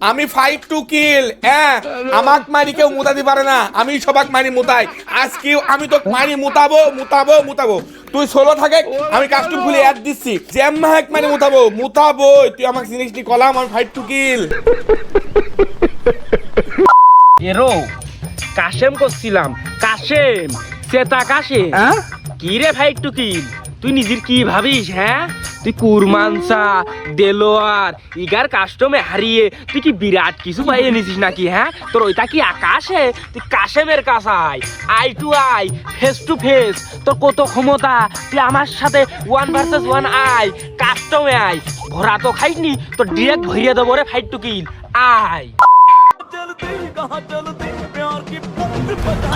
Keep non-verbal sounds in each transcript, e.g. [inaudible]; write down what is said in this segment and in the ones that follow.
আমি fight to কিল হ্যাঁ? আমাক মারি কেউ মুতাতে পারে না। আমি সবাক মারি মুতাই। আজকে আমি তো মারি মুতাবো মুতাবো মুতাবো। তুই সোলো থাকে আমি কাস্টম খুলে অ্যাড দিচ্ছি। জ্যাম মাহেক মারি মুতাবো মুতাবো তুই আমাকে জিনিসটি কলাম আমি ফাইট টু কিল এরো কাশেম করছিলাম। কাশেম চেতা কাশেম। কি রে ভাই একটু কি তুই নিজের কি ভাবিস হ্যাঁ? তুই কুরমানসা, দেলোয়ার, ইগার কাস্টমে হারিয়ে, তুই কি বিরাট কিছু পাইয়ে নিছিস নাকি হ্যাঁ? তোর ওইটা কি আকাশে? তুই কাশেমের কাছাই eye to eye face to face তোর কত ক্ষমতা? তুই আমার সাথে ওয়ান ভার্সেস ওয়ান আই কাস্টমে আই। ভরা তো খাইসনি তোর ডিরেক্ট ভরিয়ে দেবো রে ফাইট টু কিল আয়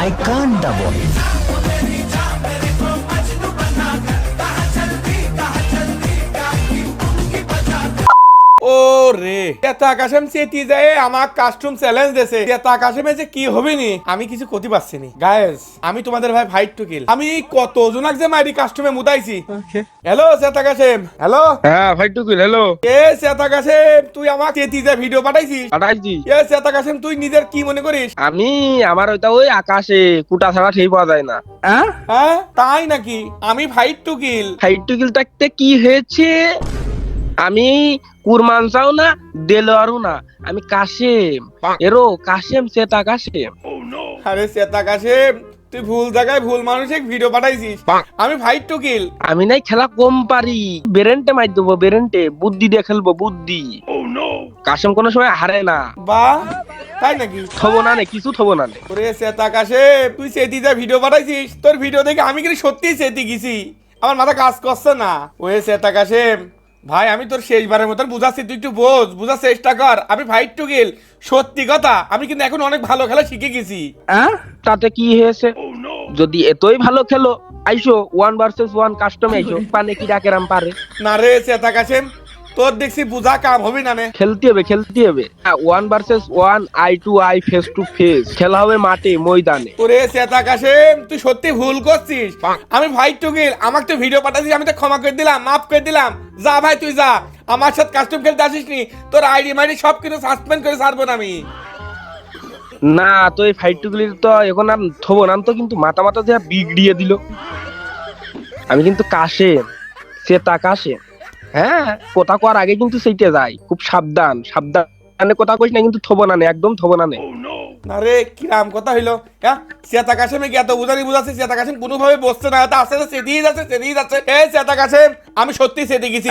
I can't double. রে। চেতা কাশেম চেতি যায় আমার কাস্টম চ্যালেঞ্জ দেছে চেতা কাশেমে যে কি হবে নি আমি কিছু করতে পারছি নি। গায়েস আমি তোমাদের ভাই ফাইট টু কিল আমি কত জনাক যে মারি কাস্টমে মুদাইছি। হ্যালো চেতা কাশেম। হ্যালো হ্যাঁ ফাইট টু কিল হ্যালো এ চেতা কাশেম তুই আমার চেতি যে ভিডিও পাঠাইছিস? পাঠাইছি। এ চেতা কাশেম তুই নিজের কি মনে করিস? আমি আমার ওইটা ওই আকাশে কুটা ছাড়া ঠিক পাওয়া যায় না। হ্যাঁ? তাই নাকি? আমি fight to kill fight to kill থাকতে কি হয়েছে? আমি কুরমানসাও না দেলোয়ারও না আমি কাশেম। এরো কাশেম সেটা কাশেম। আরে চেতা কাশেম তুই ভুল জায়গায় ভুল মানুষে ভিডিও পাঠাইছিস। আমি ফাইট টু কিল আমি নাই খেলা কম পারি। বেরেন্টে মার দেবো বেরেন্টে। বুদ্ধি দিয়ে খেলব বুদ্ধি। কাশেম কোনো সময় হারে না। বা তাই নাকি? থবো না নে কিছু থবো না নে। ওরে সেতা কাশে তুই সেতি যা ভিডিও পাঠাইছিস তোর ভিডিও দেখে আমি কিন্তু সত্যি সেতি গেছি। আমার মাথা কাজ করছে না। ওয়ে সেতা কাশে ভাই আমি তোর শেষবারের মতন বুঝাচ্ছি তুই একটু বোঝ বুঝার চেষ্টা কর। আমি ফাইট টু গেল সত্যি কথা আমি কিন্তু এখন অনেক ভালো খেলা শিখে গেছি। হ্যাঁ তাতে কি হয়েছে? যদি এতই ভালো খেলো আইসো ওয়ান ভার্সেস ওয়ান কাস্টমে আইসো পানে কি ডাকেরাম পারে? না রে সেতা কাশে তোর দেখছি বুঝা কাম হবে না নে। খেলতে হবে খেলতে হবে। One versus one eye to eye face to face খেলা হবে মাঠে ময়দানে। ওরে সেতা কাশে তুই সত্যি ভুল করছিস। আমি ফাইট টু গেল আমাকে তো ভিডিও পাঠাচ্ছিস আমি তো ক্ষমা করে দিলাম মাফ করে দিলাম। যা ভাই তুই যা। আমার সাথে কাস্টম খেলতে আসিস নি তোর আইডি মাইডি সব কিছু সাসপেন্ড করে ছাড়বো না আমি। না তো এই ফাইট টুগুলি তো এখন আর থবো না তো কিন্তু মাথা মাথা যে বিগড়িয়ে দিল। আমি কিন্তু কাশে সে তা কাশে হ্যাঁ কথা কওয়ার আগে কিন্তু সেইটা যায় খুব সাবধান, সাবধানে কথা কইস না কিন্তু থবো না একদম থবো নে। আরে কিরাম কথা হইল? হ্যাঁ? সেতা কাশেমে কি এত বুঝানি বুঝাচ্ছে সেতা কাশেম কোনোভাবে বসছে না। তা আস্তে আস্তে সেদিয়ে যাচ্ছে সেদিয়ে যাচ্ছে। এই সেতা কাশেম আমি সত্যি সেদে গেছি।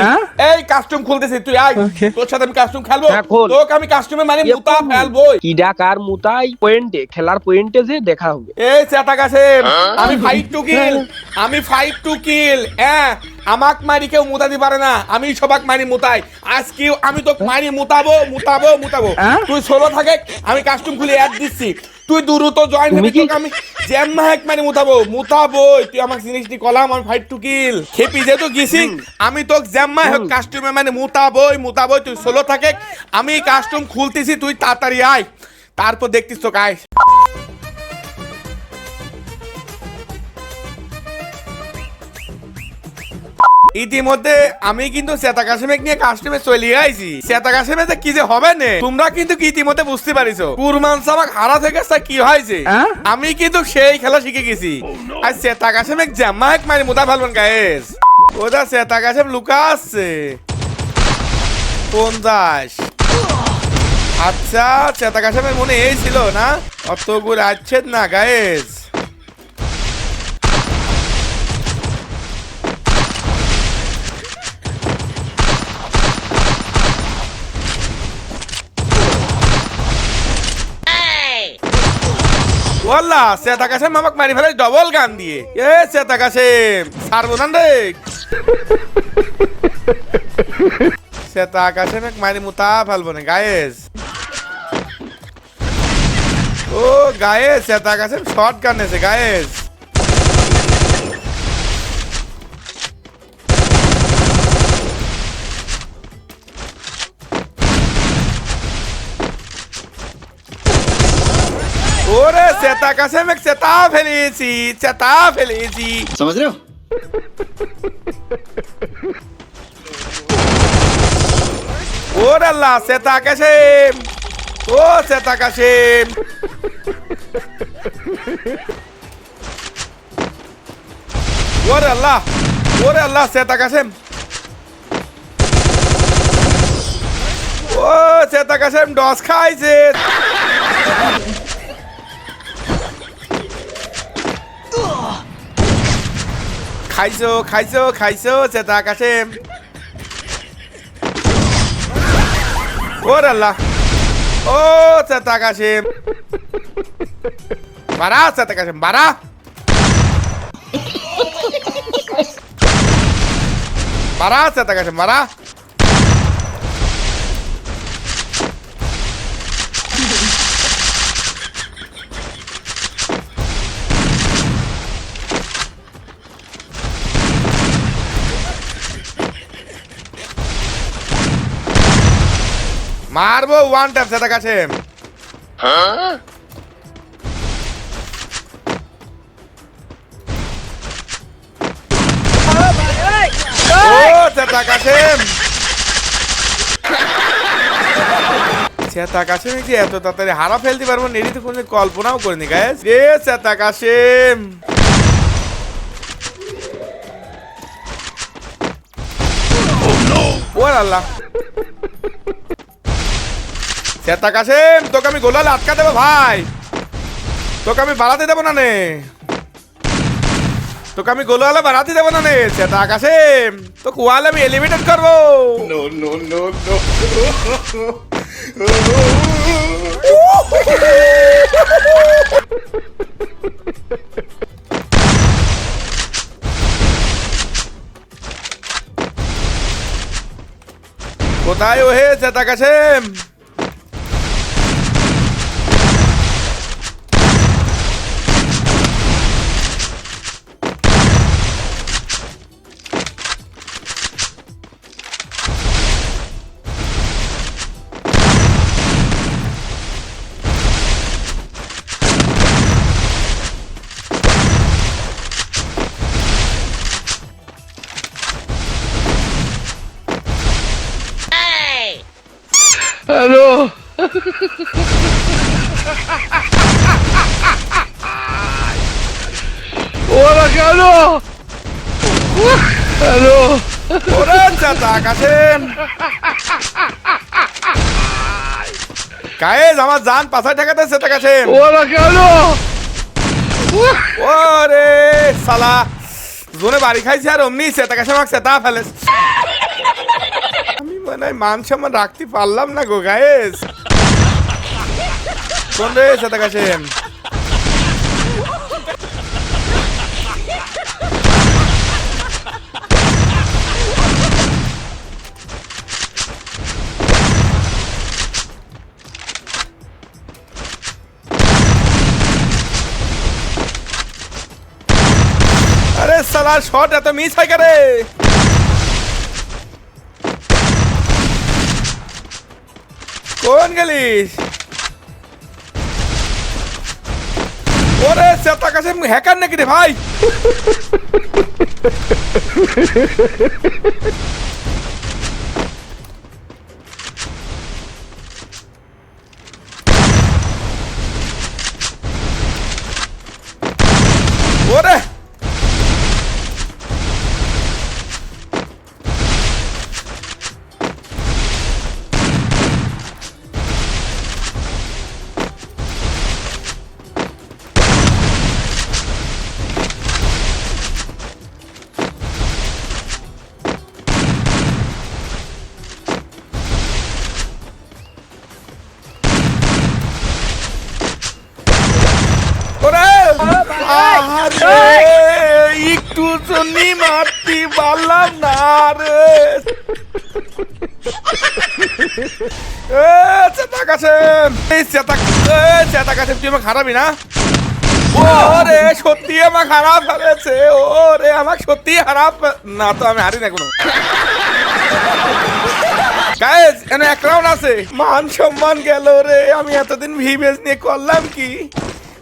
এই কাস্টম খুলতেছি তুই আয়। তোর সাথে আমি কাস্টম খেলব। হ্যাঁ, তোকে আমি কাস্টমে মানে মুতা। ফেলব কিডা কার মুতাই পয়েন্টে খেলার পয়েন্টে যে দেখা হবে। এই সেতা কাশেম আমি ফাইট টু কিল আমি ফাইট টু কিল হ্যাঁ আমাক মারি কেউ মুতাতে পারে না। আমি সবাক মারি মুতাই। আজকে আমি তো মারি মুতাবো মুতাবো মুতাবো। তুই সোলো থাকে আমি কাস্টম খুলে অ্যাড দিচ্ছি তুই দ্রুত জয়েন হবি তোকে আমি জ্যাম মাহেক মানে মুতাবো মুতাবো। তুই আমাকে জিনিসটি কলাম আমি ফাইট টু কিল খেপি যেহেতু গেছি আমি তো জ্যাম মাহেক কাস্টমে মানে মুতাবো মুতাবো তুই সোলো থাকে আমি কাস্টম খুলতেছি তুই তাড়াতাড়ি আয়। তারপর দেখতিছ তো আয়। ইতিমধ্যে আমি কিন্তু সেতা কাশেমেক নিয়ে কাস্টমে চলে আইছি। সেতা কাশেমে যে কি যে হবে না? তোমরা কিন্তু কি ইতিমধ্যে বুঝতে পারিছো? কুরমান সাবাক হারা থেকে কি হয়েছে? আমি কিন্তু সেই খেলা শিখে গেছি। আর সেতা কাশেমেক জাম্মা এক মারি মোতা ফেলবেন গায়েস ওটা সেতা কাশেম লুকা আসছে। পঞ্চাশ আচ্ছা শ্বেতা কাশেমের মনে এই ছিল না? অত করে আছে না গায়েস ওয়াল্লা, শ্বেতা কাশেম আমাকে মারি ফেলে ডবল গান দিয়ে। এ, শ্বেতা কাশেম সারবো না রে শ্বেতা কাশেম এক মারি মুতা ফেলব না, গায়েস। ও, guys, Shweta Kashem shotgun এসে গায়েস। ওরে সেতা কাশেম এক সেতা ফেলেছি সেতা ফেলেছি समझ रहे हो ওরে আল্লাহ সেতা কাশেম ও সেতা কাশেম ওরে আল্লাহ ওরে আল্লাহ সেতা কাশেম ও সেতা কাশেম ডস খাইছে খাইছো খাইছো খাইছো, চেতা কাশেম ওরে আল্লাহ ও চেতা কাশেম বারা চেতা কাশেম বারা বারা চেতা কাশেম বারা মারবো ওয়ান ট্যাপ সেটা কাছে। সেটা কাছে। যে এত তাড়াতাড়ি হারা ফেলতে পারব? তো কোনো কল্পনাও করিনি কাশেম ও, আল্লাহ। সেটা কাশেম তোকে আমি গোলালে আটকা দেবো ভাই। তোকে আমি বাড়াতে দেবো না নে। তোকে আমি গোলালে বাড়াতে দেবো না নে সেটা কাশেম তো কুয়ালে আমি এলিভেটেড করব। কোথায় ও হে সেটা কাশেম ওরে চাচা কাছেন কায়েজ আমার জান পাশায় ঠেকাতে সেটা কাছেন ওরা কেন ওরে সালা জোনে বাড়ি খাইছে আর অমনি সেটা কাছে আমাকে সেটা ফেলে আমি হয় মান সম্মান রাখতে পারলাম না গো গায়েস কোন রে সেটা কাছেন আরে সালা শট এত মিস হয় করে কোন গেলিস ওরে সেটা কাছে হ্যাকার নাকি রে ভাই? আরে একটু জন্যই মারতে পারলাম না রে চেতা কাছে এই চেতা চেতা কাছে তুই আমাকে হারাবি না? ওরে, সত্যি আমাকে খারাপ ফেলেছে। ওরে, আমাকে সত্যি খারাপ না তো, আমি হারি না কোনো গাইজ এনে এক রাউন্ড আছে। মান সম্মান গেল রে, আমি এতদিন ভিভেজ নিয়ে করলাম কি?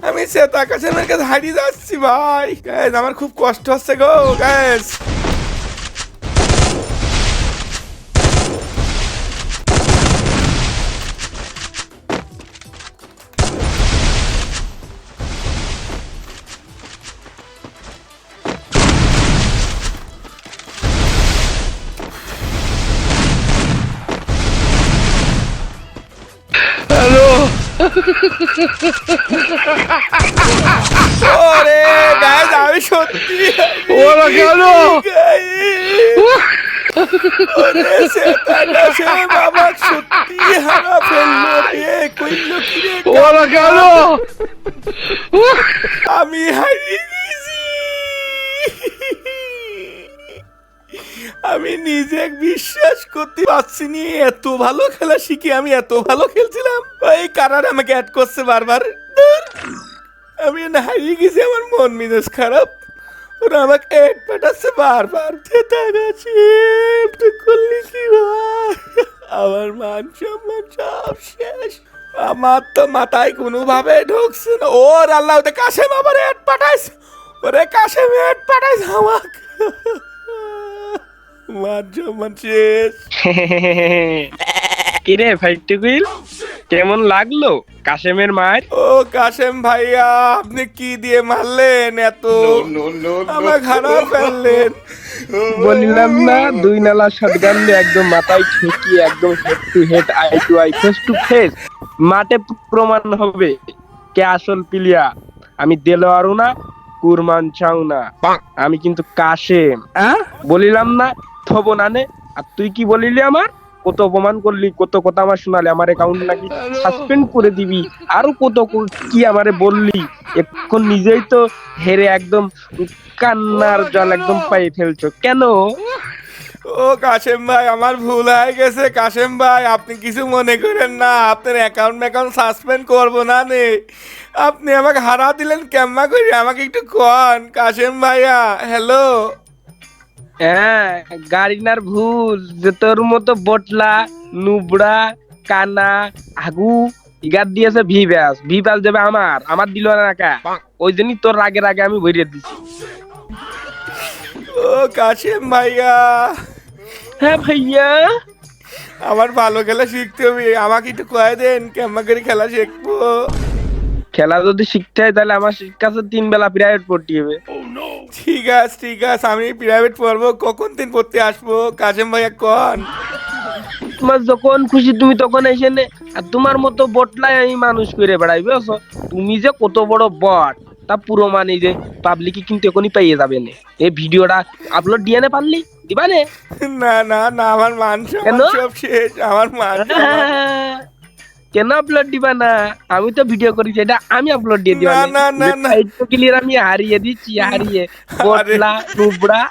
আমি শ্বেতা কাছে কাছে হারিয়ে যাচ্ছি ভাই। গ্যাস আমার খুব কষ্ট হচ্ছে গো গাইজ ওরে গাইস আমি সত্যি ওরা কেন? ওরে সেটা সে বাবা সত্যি হারা ফেলল রে কইলো কি রে ওরা কেন? আমি হারিয়ে গেছি। আমি নিজে বিশ্বাস করতে পারছি নি, এত ভালো খেলা শিখে আমি এত ভালো খেলছিলাম। ওই কারণ আমাকে অ্যাড করছে বারবার। আমি না হারিয়ে গেছি, আমার মন মেজাজ খারাপ। ওরা আমাকে অ্যাড পাঠাচ্ছে বারবার। গেছে তুই করলি কি? আমার মান সম্মান সব শেষ। আমার তো মাথায় কোনোভাবে ঢুকছে না। ওর আল্লাহ, ওতে কাশেম আবার অ্যাড পাঠাইছে। ওরে কাশেম অ্যাড পাঠাইছে আমাকে। মান সম্মান শেষ কিরে কেমন লাগল কাশেমের মার ও কাশেম ভাইয়া আপনি কি দিয়ে মারলেন এত? আমার খারাপ ফেললেন। বলিলাম না দুই নালা শটগান দিয়ে একদম মাথায় ঠেকিয়ে একদম head to head eye to eye face to face মাঠে প্রমাণ হবে কে আসল প্লেয়ার আমি দেলো দেলোয়ারও না কুরমান চাও না। আমি কিন্তু কাশেম। বলিলাম না আর তুই কি বলিলি আমার? কত অপমান করলি, কত কথা আমার শোনালি, আমার অ্যাকাউন্ট নাকি সাসপেন্ড করে দিবি? আরও কত কি আমারে বললি? এখন নিজেই তো হেরে একদম কান্নার জল একদম ফেলছো। কেন? ও কাশেম ভাই, আমার ভুল হয়ে গেছে কাশেম ভাই। আপনি কিছু মনে করেন না, আপনার অ্যাকাউন্ট অ্যাকাউন্ট সাসপেন্ড করব না নে। আপনি আমাকে হারা দিলেন কেমন করে আমাকে একটু কন। কাশেম ভাইয়া হ্যালো হ্যাঁ গাড়িনার ভুল। যে তোর মতো বটলা নুবড়া কানা আগু ইগার দিয়েছে ভি ব্যাস ভি ব্যাস দেবে আমার আমার দিল না একা। ওই জন্যই তোর রাগে রাগে আমি ভরিয়ে দিচ্ছি ও কাশেম ভাইয়া হ্যাঁ ভাইয়া। আমার ভালো খেলা শিখতে হবে। আমাকে একটু কয়ে দেন কেমন করে খেলা শিখব? খেলা যদি শিখতে হয় তাহলে আমার কাছে তিন বেলা প্রাইভেট পড়তে হবে। ঠিক আছে ঠিক আছে আমি প্রাইভেট পড়ব। কখন দিন পড়তে আসব? কাশেম ভাইয়া কন তোমার যখন খুশি তুমি তখন এসে নে। আর তোমার মতো বটলাই আমি মানুষ করে বেড়াই বুঝছ? তুমি যে কত বড় বট তা পুরো মানে যে পাবলিকে কিন্তু এখনই পাইয়ে যাবে না। এই ভিডিওটা আপলোড দিয়ে নে পারলি? দিবা নে? না না না আমার মান সম্মান কেন? সব শেষ আমার মান সম্মান। [laughs] কেন আপলোড দিবা না? আমি তো ভিডিও করি এটা আমি আপলোড দিয়ে দিবা না, না, না, না। ক্লিয়ার আমি হারিয়ে দিচ্ছি হারিয়ে বটলা নুবড়া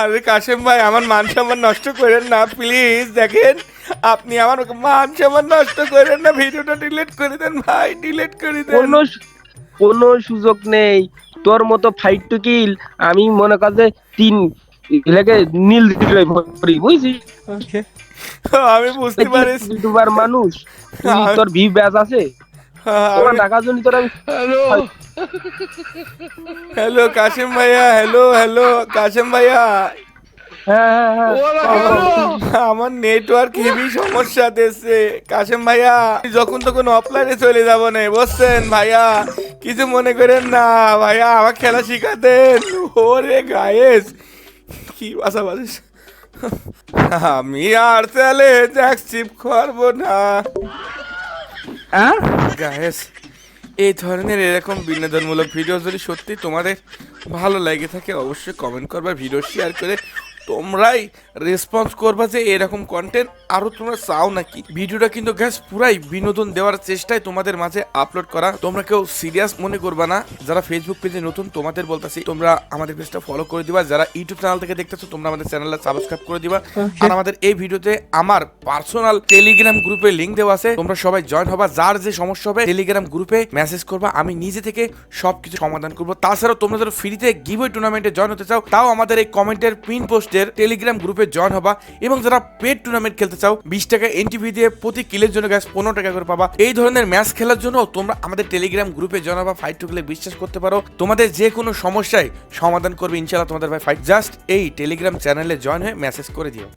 আরে কাশেম ভাই আমার মান সম্মান নষ্ট করেন না প্লিজ দেখেন। আপনি আমার মান সম্মান নষ্ট করেন না ভিডিওটা ডিলিট করে দেন ভাই ডিলিট করে দেন। কোনো কোনো সুযোগ নেই। তোর মতো ফাইট টু কিল আমি মনে কর যে তিন এলাকে নীল বুঝছিস? [laughs] আমি বুঝতে পারিস। ইউটিউবার মানুষ তুই তোর ভি ব্যাচ আছে? তোমার ঢাকার জন্য তোর আমি হ্যালো। কাশেম ভাইয়া হ্যালো হ্যালো কাশেম ভাইয়া। হ্যাঁ হ্যাঁ হ্যাঁ। আমার নেটওয়ার্ক হেভি সমস্যা দিচ্ছে। কাশেম ভাইয়া যখন তখন অফলাইনে চলে যাব না বুঝছেন ভাইয়া? কিছু মনে করেন না ভাইয়া আমার খেলা শিখাতেন। ওরে গায়েস কি বাসা বাজিস আমি আর তাহলে যাক চিপ করব না। গায়েস এই ধরনের এরকম বিনোদনমূলক ভিডিও যদি সত্যি তোমাদের ভালো লাগে থাকে অবশ্যই কমেন্ট করবা ভিডিও শেয়ার করে তোমরাই রেসপন্স করবা যে এরকম কন্টেন্ট আরও তোমরা চাও নাকি? ভিডিওটা কিন্তু গ্যাস পুরাই বিনোদন দেওয়ার চেষ্টায় তোমাদের মাঝে আপলোড করা। তোমরা কেউ সিরিয়াস মনে করবা না। যারা ফেসবুক পেজে নতুন তোমাদের বলতাছি তোমরা আমাদের পেজটা ফলো করে দিবা। যারা ইউটিউব চ্যানেল থেকে দেখতেছো তোমরা আমাদের চ্যানেলটা সাবস্ক্রাইব করে দিবা। আর আমাদের এই ভিডিওতে আমার পার্সোনাল টেলিগ্রাম গ্রুপে লিংক দেওয়া আছে। তোমরা সবাই জয়েন হবা। যার যে সমস্যা হবে টেলিগ্রাম গ্রুপে মেসেজ করবা। আমি নিজে থেকে সবকিছু সমাধান করব। তাছাড়াও তোমরা যারা ফ্রিতে গিভওয়ে টুর্নামেন্টে জয়েন হতে চাও তাও আমাদের এই কমেন্টের পিন পোস্টের টেলিগ্রাম গ্রুপে জয়েন হবা এবং যারা পেড টুর্নামেন্ট খেলতে চাও, বিশ টাকা এনটিভি দিয়ে প্রতি কিলের জন্য গ্যাস পনেরো টাকা করে পাবা। এই ধরনের ম্যাচ খেলার জন্য তোমরা আমাদের টেলিগ্রাম গ্রুপে জয়েন হবা ফাইট টু বিশ্বাস করতে পারো। তোমাদের যে কোনো সমস্যায় সমাধান করবে ইনশাল্লাহ তোমাদের ভাই ফাইট জাস্ট এই টেলিগ্রাম চ্যানেলে জয়েন হয়ে মেসেজ করে দিও।